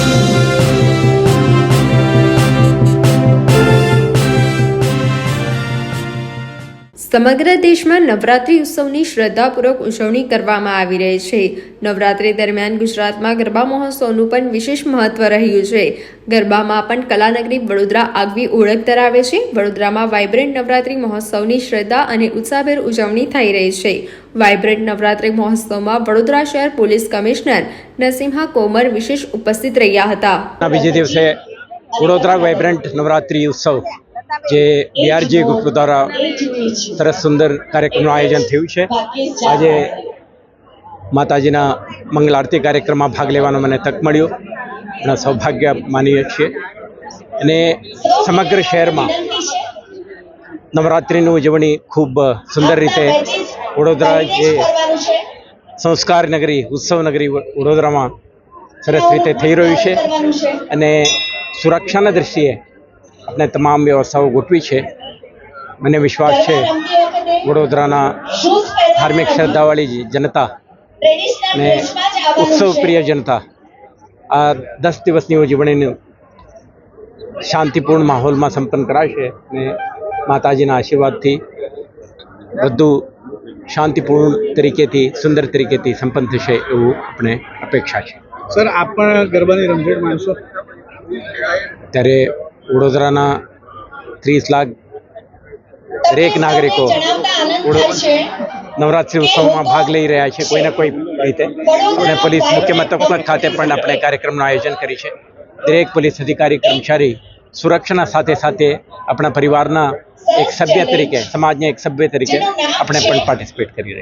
Thank you. સમગ્ર દેશમાં નવરાત્રિ ઉત્સવની શ્રદ્ધાપૂર્વક ઉજવણી કરવામાં આવી રહી છે. નવરાત્રિ દરમિયાન ગુજરાતમાં ગરબા મહોત્સવનું પણ વિશેષ મહત્વ રહ્યું છે. ગરબામાં પણ કલાનગરી વડોદરા આગવી ઓળખ ધરાવે છે. વડોદરામાં વાઇબ્રન્ટ નવરાત્રિ મહોત્સવની શ્રદ્ધા અને ઉત્સાહભેર ઉજવણી થઈ રહી છે. વાઇબ્રન્ટ નવરાત્રિ મહોત્સવમાં વડોદરા શહેર પોલીસ કમિશનર નરસિંહા કોમર વિશેષ ઉપસ્થિત રહ્યા હતા. બીજે દિવસે વડોદરા વાઇબ્રન્ટ નવરાત્રિ ઉત્સવ જે બીઆરજી ગ્રુપ દ્વારા સરસ સુંદર કાર્યક્રમનું આયોજન થયું છે. આજે માતાજીના મંગલ આરતી કાર્યક્રમમાં ભાગ લેવાનો મને તક મળ્યો. અને સૌભાગ્ય માનીએ છીએ. અને સમગ્ર શહેરમાં નવરાત્રિની ઉજવણી ખૂબ સુંદર રીતે વડોદરા જે સંસ્કાર નગરી ઉત્સવ નગરી વડોદરામાં સરસ રીતે થઈ રહ્યું છે. અને સુરક્ષાના દૃષ્ટિએ આપણે તમામ વ્યવસ્થાઓ ગોઠવી છે. મને વિશ્વાસ છે વડોદરાના ધાર્મિક શ્રદ્ધાવાળી જનતા ને ઉત્સવ પ્રિય જનતા આ દસ દિવસની ઉજવણીનું શાંતિપૂર્ણ માહોલમાં સંપન્ન કરાશે અને માતાજીના આશીર્વાદથી બધું શાંતિપૂર્ણ તરીકેથી સુંદર તરીકેથી સંપન્ન થશે એવું આપણે અપેક્ષા છે. સર આપ પણ ગરબાની રમઝટ માનશો? ત્યારે વડોદરાના ત્રીસ લાખ દરેક નાગરિકો નવરાત્રિ ઉત્સવમાં ભાગ લઈ રહ્યા છે કોઈને કોઈ રીતે. અને પોલીસ મુખ્ય મથક ખાતે પણ આપણે કાર્યક્રમનું આયોજન કરી છે. દરેક પોલીસ અધિકારી કર્મચારી સુરક્ષાના સાથે સાથે આપણા પરિવારના એક સભ્ય તરીકે સમાજના એક સભ્ય તરીકે આપણે પણ પાર્ટિસિપેટ કરી રહ્યા